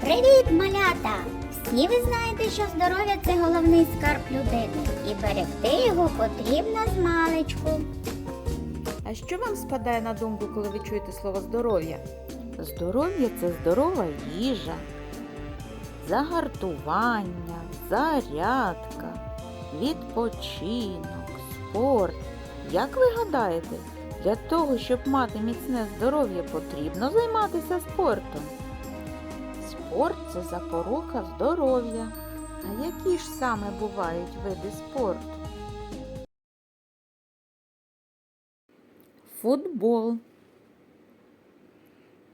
Привіт, малята! Всі ви знаєте, що здоров'я це головний скарб людини, і берегти його потрібно з маличку. А що вам спадає на думку, коли ви чуєте слово здоров'я? Здоров'я це здорова їжа, загартування, зарядка, відпочинок, спорт. Як ви гадаєте, для того, щоб мати міцне здоров'я, потрібно займатися спортом? Спорт це запорука здоров'я. А які ж саме бувають види спорту? Футбол,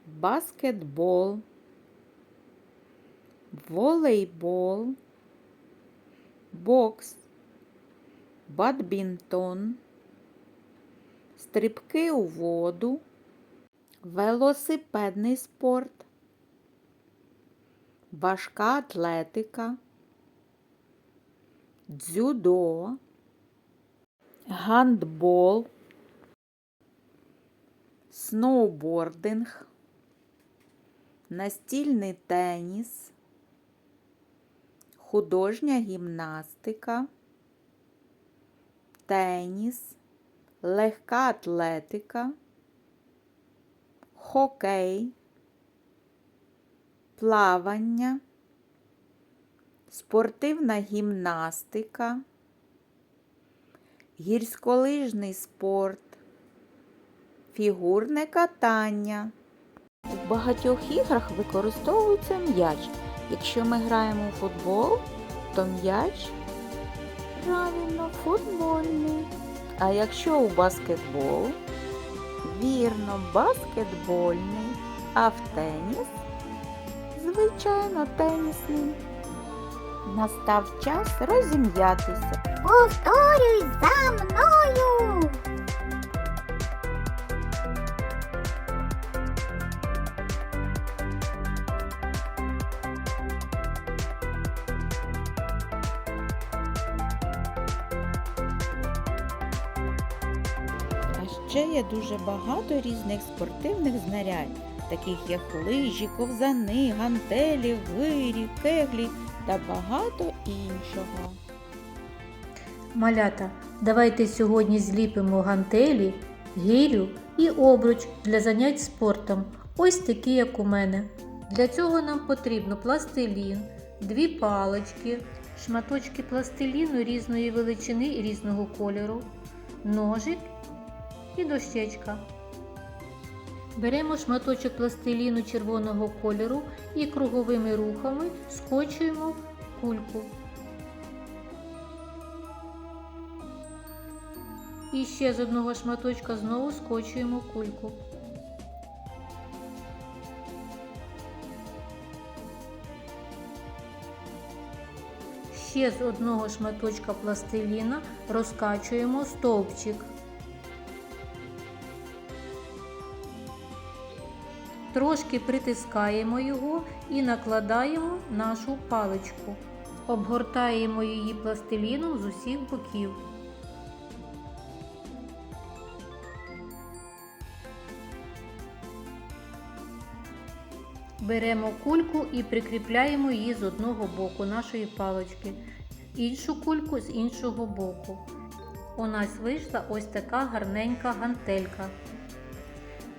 баскетбол, волейбол, бокс, бадмінтон, стрибки у воду, велосипедний спорт, важка атлетика, дзюдо, гандбол сноубординг, настільний теніс, художня гімнастика, теніс, легка атлетика, хокей, плавання, спортивна гімнастика, гірськолижний спорт фігурне катання. У багатьох іграх використовується м'яч. Якщо ми граємо у футбол, то м'яч правильно футбольний. А якщо у баскетбол, вірно, баскетбольний, а в теніс, звичайно, тенісний. Настав час розім'ятися. Повторюй за мною! А ще є дуже багато різних спортивних знарядь, таких як лижі, ковзани, гантелі, гирі, кеглі та багато іншого. Малята, давайте сьогодні зліпимо гантелі, гирю і обруч для занять спортом. Ось такі, як у мене. Для цього нам потрібно пластилін, дві палички, шматочки пластиліну різної величини і різного кольору, ножик і дощечка. Беремо шматочок пластиліну червоного кольору і круговими рухами скочуємо кульку. І ще з одного шматочка знову скочуємо кульку. Ще з одного шматочка пластиліна розкачуємо стовпчик. Трошки притискаємо його і накладаємо нашу паличку. Обгортаємо її пластиліном з усіх боків. Беремо кульку і прикріпляємо її з одного боку нашої палички, іншу кульку з іншого боку. У нас вийшла ось така гарненька гантелька.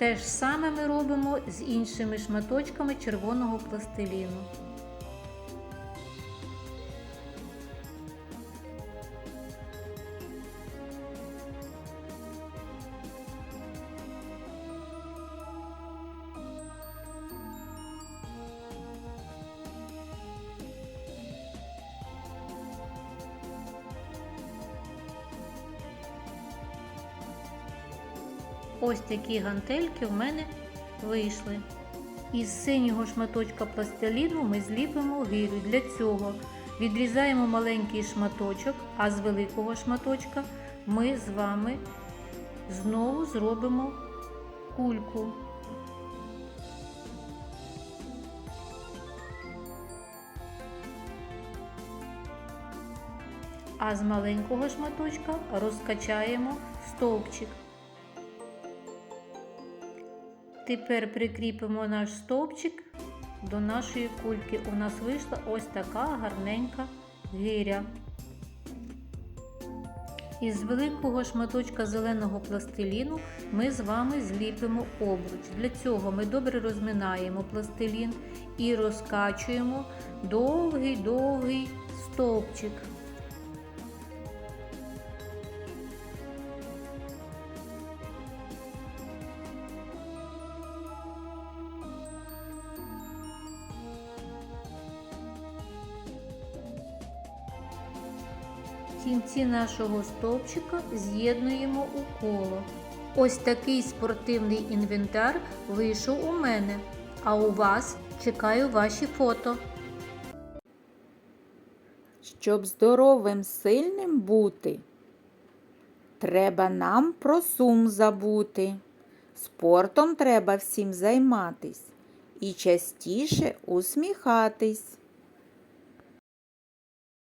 Те ж саме ми робимо з іншими шматочками червоного пластиліну. Ось такі гантельки в мене вийшли. Із синього шматочка пластиліну ми зліпимо гирю. Для цього відрізаємо маленький шматочок, а з великого шматочка ми з вами знову зробимо кульку. А з маленького шматочка розкачаємо стовпчик. Тепер прикріпимо наш стовпчик до нашої кульки у нас вийшла ось така гарненька гиря. Із великого шматочка зеленого пластиліну ми з вами зліпимо обруч. Для цього ми добре розминаємо пластилін і розкачуємо довгий-довгий стовпчик. Кінці нашого стовпчика з'єднуємо у коло. Ось такий спортивний інвентар вийшов у мене. А у вас чекаю ваші фото. Щоб здоровим сильним бути, треба нам про сум забути. Спортом треба всім займатись і частіше усміхатись.